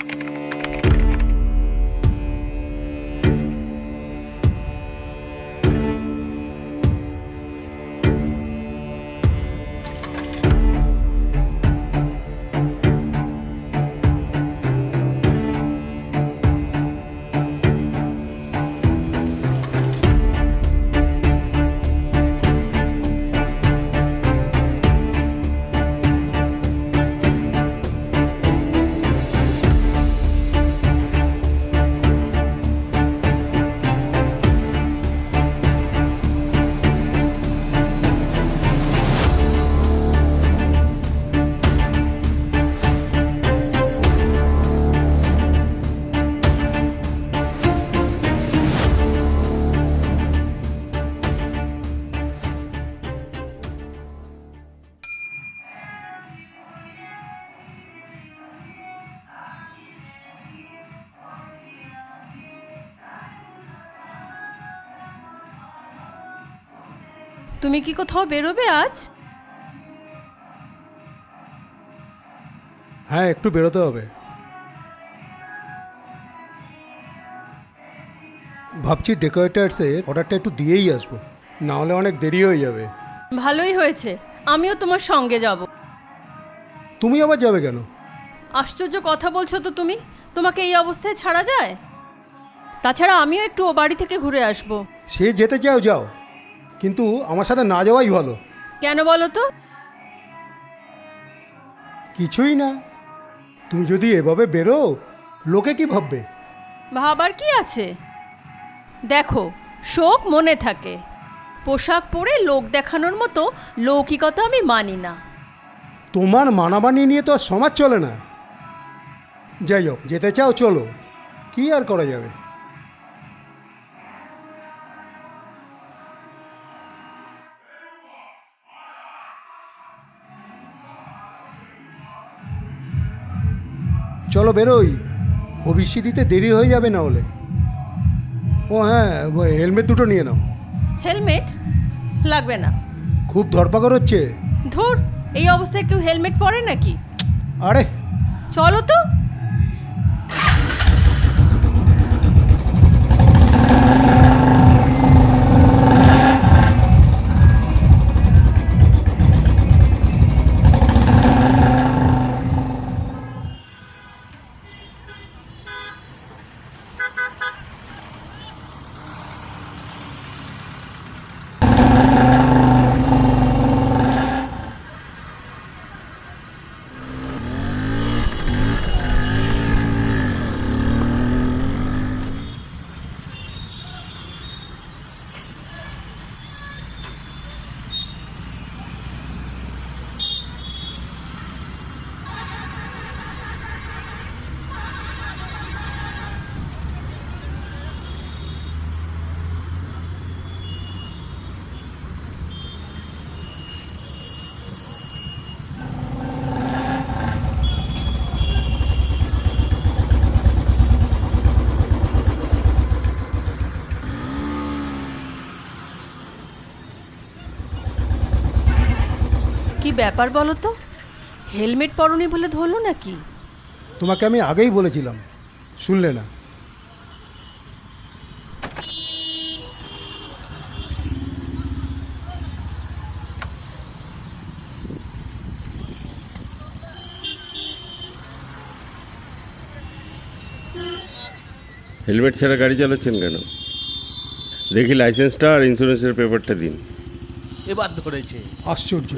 you তুমি কি কোথাও বেরোবে আজ? হ্যাঁ একটু বেরোতে হবে। ভাবছি ডেকোরেটার্সে অর্ডারটা একটু দিয়েই আসব। না হলে অনেক দেরি হয়ে যাবে। ভালোই হয়েছে। আমিও তোমার সঙ্গে যাব। তুমি আবার যাবে কেন? আশ্চর্য কথা বলছো তো তুমি। তোমাকে এই অবস্থায় ছাড়া যায়? তাছাড়া আমিও একটু ও বাড়ি থেকে ঘুরে আসব। সে যেতে চাও যাও। কিন্তু আমার সাথে না যাওয়াই ভালো। কেন বলো তো? কিছুই না। তুমি যদি এভাবে বেরো লোকে কি ভাববে? ভাবার কি আছে? দেখো শোক মনে থাকে। পোশাক পরে লোক দেখানোর মতো লৌকিকতা আমি মানি না। তোমার মানামানি নিয়ে তো আর সমাজ চলে না। যাই হোক যেতে চাও চলো। কি আর করা যাবে? চলো বেরোই। ভবিষ্যৎ দিতে দেরি হয়ে যাবে না হলে। ও হ্যাঁ হেলমেট দুটো নিয়ে নাও। হেলমেট? লাগবে না। খুব ধরপাকড় হচ্ছে। ধর এই অবস্থায় কেউ হেলমেট পরে নাকি? আরে। চলো তো। কি ব্যাপার বলো তো? হেলমেট পরনি বলে ধরলো নাকি? তোমাকে আমি আগেই বলেছিলাম। শুনলে না। হেলমেট ছাড়া গাড়ি চালাচ্ছেন কেন? দেখি লাইসেন্সটা আর ইন্স্যুরেন্সের পেপারটা দিন। এবার ধরেছে আশ্চর্য।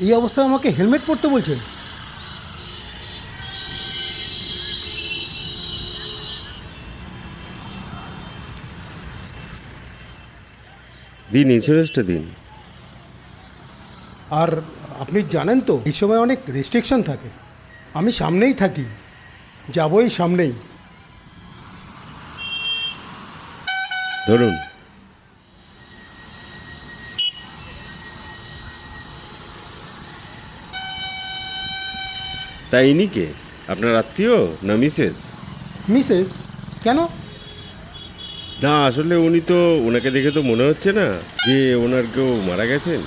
এই অবস্থায় আমাকে হেলমেট পরতে বলছেন? দিন ইন্স্যুরেন্সটা দিন। আর আপনি জানেন তো এই সময় অনেক রেস্ট্রিকশন থাকে। আমি সামনেই থাকি যাবই সামনেই। ধরুন তাই ইনি কে? আপনার আত্মীয় না মিসেস? মিসেস? কেন? না আসলে উনি তো ওনাকে দেখে তো মনে হচ্ছে না যে ওনার কেউ মারা গেছেন।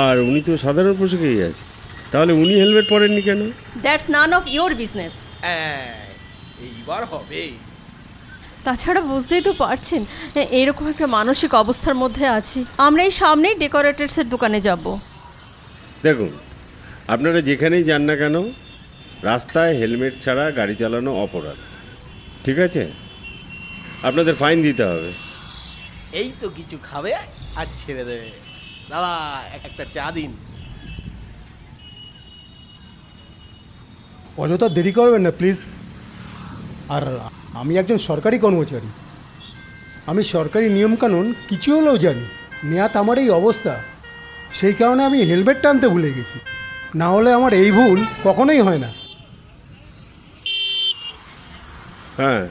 আর উনি তো সাধারণ পোশাকেই আছে। তাহলে উনি হেলমেট পরেননি কেন? That's none of your business এইবার হবে। তাছাড়া বুঝতেই তো পারছেন এরকম একটা মানসিক অবস্থার মধ্যে আছি। আমরা এই সামনেই ডেকোরেটরসের দোকানে যাব। দেখুন আপনারা যেখানেই যান না কেন রাস্তায় হেলমেট ছাড়া গাড়ি চালানো অপরাধ। ঠিক আছে? আপনাদের ফাইন দিতে হবে। এই তো কিছু খাবে আর ছেড়ে দেবে। দাদা একটা চা দিন। অযথা দেরি করবেন না প্লিজ। আর আমি একজন সরকারি কর্মচারী। আমি সরকারি নিয়মকানুন কিছু হলেও জানি। নেয়াত আমার এই অবস্থা। সেই কারণে আমি হেলমেট টানতে ভুলে গেছি। না হলে আমার এই ভুল কখনোই হয় না। হ্যাঁ।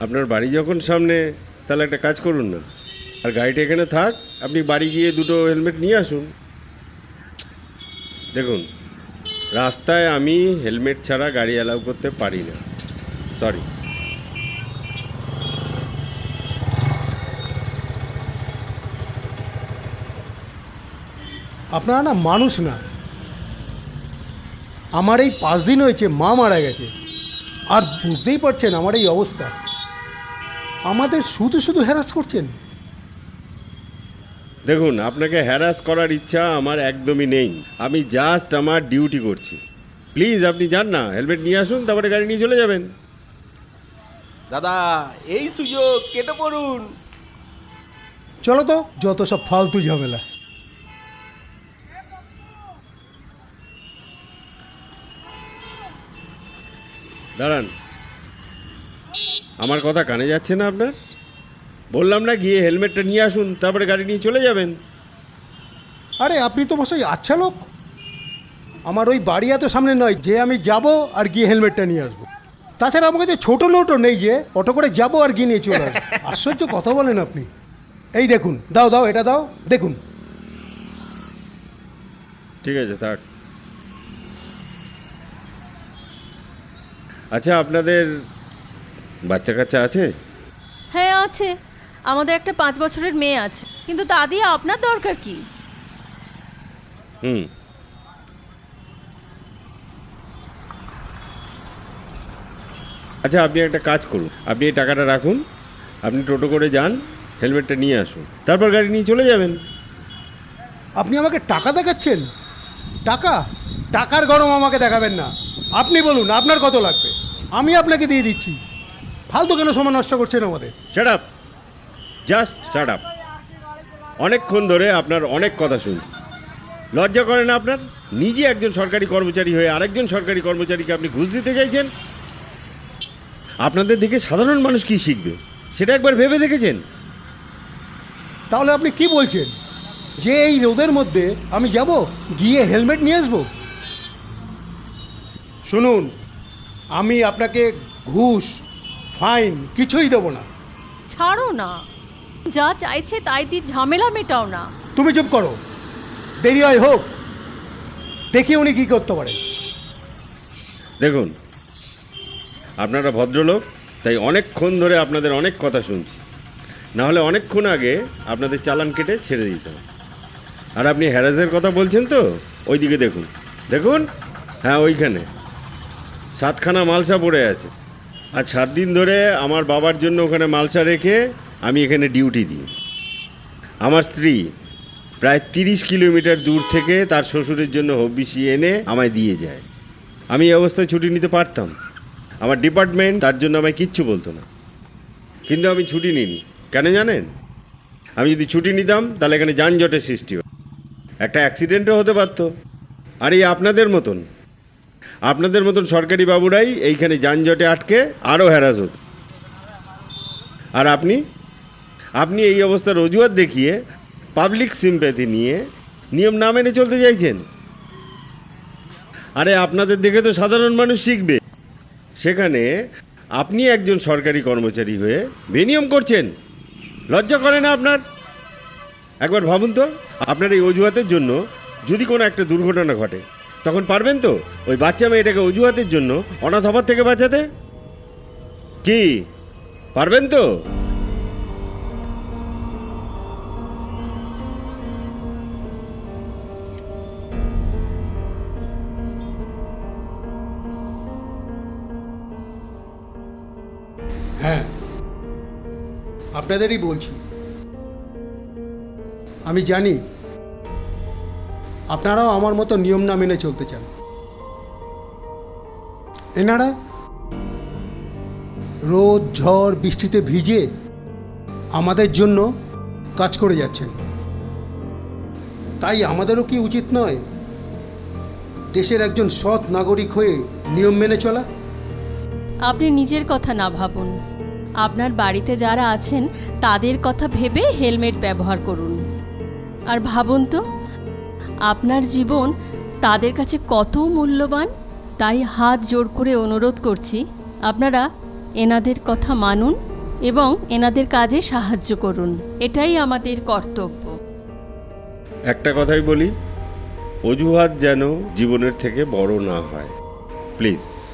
আপনার বাড়ি যখন সামনে, তাহলে একটা কাজ করুন না। আর গাড়িটা এখানে থাক, আপনি বাড়ি গিয়ে দুটো হেলমেট নিয়ে আসুন। দেখুন, রাস্তায় আমি হেলমেট ছাড়া গাড়ি অ্যালাউ করতে পারি না। সরি। আপনারা না মানুষ না। আমার এই পাঁচ দিন হয়েছে, মা মারা গেছে। আর বুঝতেই পারছেন আমার এই অবস্থা। আমাদের শুধু শুধু হ্যারাস করছেন। দেখুন আপনাকে হ্যারাস করার ইচ্ছা আমার একদমই নেই। আমি জাস্ট আমার ডিউটি করছি। প্লিজ আপনি যান না। হেলমেট নিয়ে আসুন তারপরে গাড়ি নিয়ে চলে যাবেন। দাদা এই সুযোগ কেটে পড়ুন। চলো তো যত সব ফালতু ঝামেলা। দাঁড়ান। আমার কথা কানে যাচ্ছে না আপনার? বললাম না গিয়ে হেলমেটটা নিয়ে আসুন তারপরে গাড়ি নিয়ে চলে যাবেন। আরে আপনি তো মশাই আচ্ছা লোক। আমার ওই বাড়ি এত সামনে নয় যে আমি যাব আর গিয়ে হেলমেটটা নিয়ে আসব। তাছাড়া আমার কাছে ছোটো নোটও নেই যে অটো করে যাব আর গিয়ে নিয়ে চলে আসব। আশ্চর্য কথা বলেন আপনি। এই দেখুন দাও দাও এটা দাও দেখুন। ঠিক আছে থাক। আচ্ছা আপনাদের বাচ্চা কাচ্চা আছে? হ্যাঁ আছে। আমাদের একটা পাঁচ বছরের মেয়ে আছে। কিন্তু তা দিয়ে আপনার দরকার কি? হুম। আচ্ছা আপনি একটা কাজ করুন। আপনি এই টাকাটা রাখুন। আপনি টোটো করে যান হেলমেটটা নিয়ে আসুন। তারপর গাড়ি নিয়ে চলে যাবেন। আপনি আমাকে টাকা দেখাচ্ছেন? টাকা? টাকার গরম আমাকে দেখাবেন না। আপনি বলুন আপনার কত লাগবে? আমি আপনাকে দিয়ে দিচ্ছি। ফালতু কেন সময় নষ্ট করছেন আমাদের? Shut up just shut up অনেকক্ষণ ধরে আপনার অনেক কথা শুনছি লজ্জা করে না আপনার? নিজে একজন সরকারি কর্মচারী হয়ে আরেকজন সরকারি কর্মচারীকে আপনি ঘুষ দিতে চাইছেন? আপনাদের দিকে সাধারণ মানুষ কি শিখবে? সেটা একবার ভেবে দেখেছেন? তাহলে আপনি কি বলছেন? যে এই রোদের মধ্যে আমি যাব গিয়ে হেলমেট নিয়ে আসব? শুনুন আমি আপনাকে ঘুষ ফাইন কিছুই দেবো না। ছাড়ো না। যা চাইছে তাই দিয়ে ঝামেলা মেটাও না। তুমি চুপ করো। দেরি হয় হোক। দেখি উনি কী করতে পারেন। দেখুন আপনারা ভদ্রলোক তাই অনেকক্ষণ ধরে আপনাদের অনেক কথা শুনছি। না হলে অনেকক্ষণ আগে আপনাদের চালান কেটে ছেড়ে দিতাম আর আপনি হ্যারাসের কথা বলছেন তো ওইদিকে দেখুন। দেখুন? হ্যাঁ ওইখানে। সাতখানা মালসা পড়ে আছে। আর সাত দিন ধরে আমার বাবার জন্য ওখানে মালসা রেখে আমি এখানে ডিউটি দিই। আমার স্ত্রী প্রায় তিরিশ কিলোমিটার দূর থেকে তার শ্বশুরের জন্য হব্বিসি এনে আমায় দিয়ে যায়। আমি এই অবস্থায় ছুটি নিতে পারতাম। আমার ডিপার্টমেন্ট তার জন্য আমায় কিচ্ছু বলতো না। কিন্তু আমি ছুটি নিইনি। কেন জানেন? আমি যদি ছুটি নিতাম, তাহলে এখানে যানজটের সৃষ্টি হয়। একটা অ্যাক্সিডেন্টও হতে পারতো। আর এই আপনাদের মতন আপনাদের মতন সরকারি বাবুরাই এইখানে যানজটে আটকে আরও হ্যারাস হতো। আর আপনি? আপনি এই অবস্থার অজুহাত দেখিয়ে পাবলিক সিম্প্যাথি নিয়ে নিয়ম না মেনে চলতে চাইছেন? আরে আপনাদের দেখে তো সাধারণ মানুষ শিখবে। সেখানে আপনি একজন সরকারি কর্মচারী হয়ে বেনিয়ম করছেন। লজ্জা করে না আপনার? একবার ভাবুন তো, আপনার এই অজুহাতের জন্য যদি কোনো একটা দুর্ঘটনা ঘটে তখন পারবেন তো? ওই বাচ্চা মেয়েটাকে অজুহাতের জন্য অনাথ হবার থেকে বাঁচাতে? কি? পারবেন তো? হ্যাঁ আপনাদেরই বলছি। আমি জানি আপনারাও আমার মতো নিয়ম না মেনে চলতে চান। এনারা রোদ, ঝড়, বৃষ্টিতে ভিজে আমাদের জন্য কাজ করে যাচ্ছেন। তাই আমাদেরও কি উচিত নয় দেশের একজন সৎ নাগরিক হয়ে নিয়ম মেনে চলা? আপনি নিজের কথা না ভাবুন। আপনার বাড়িতে যারা আছেন, তাদের কথা ভেবে হেলমেট ব্যবহার করুন। আর ভাবুন তো আপনার জীবন তাদের কাছে কত মূল্যবান? তাই হাত জোর করে অনুরোধ করছি, আপনারা এনাদের কথা মানুন এবং এনাদের কাজে সাহায্য করুন। এটাই আমাদের কর্তব্য। একটা কথাই বলি, অজুহাত যেন জীবনের থেকে বড় না হয়। প্লিজ।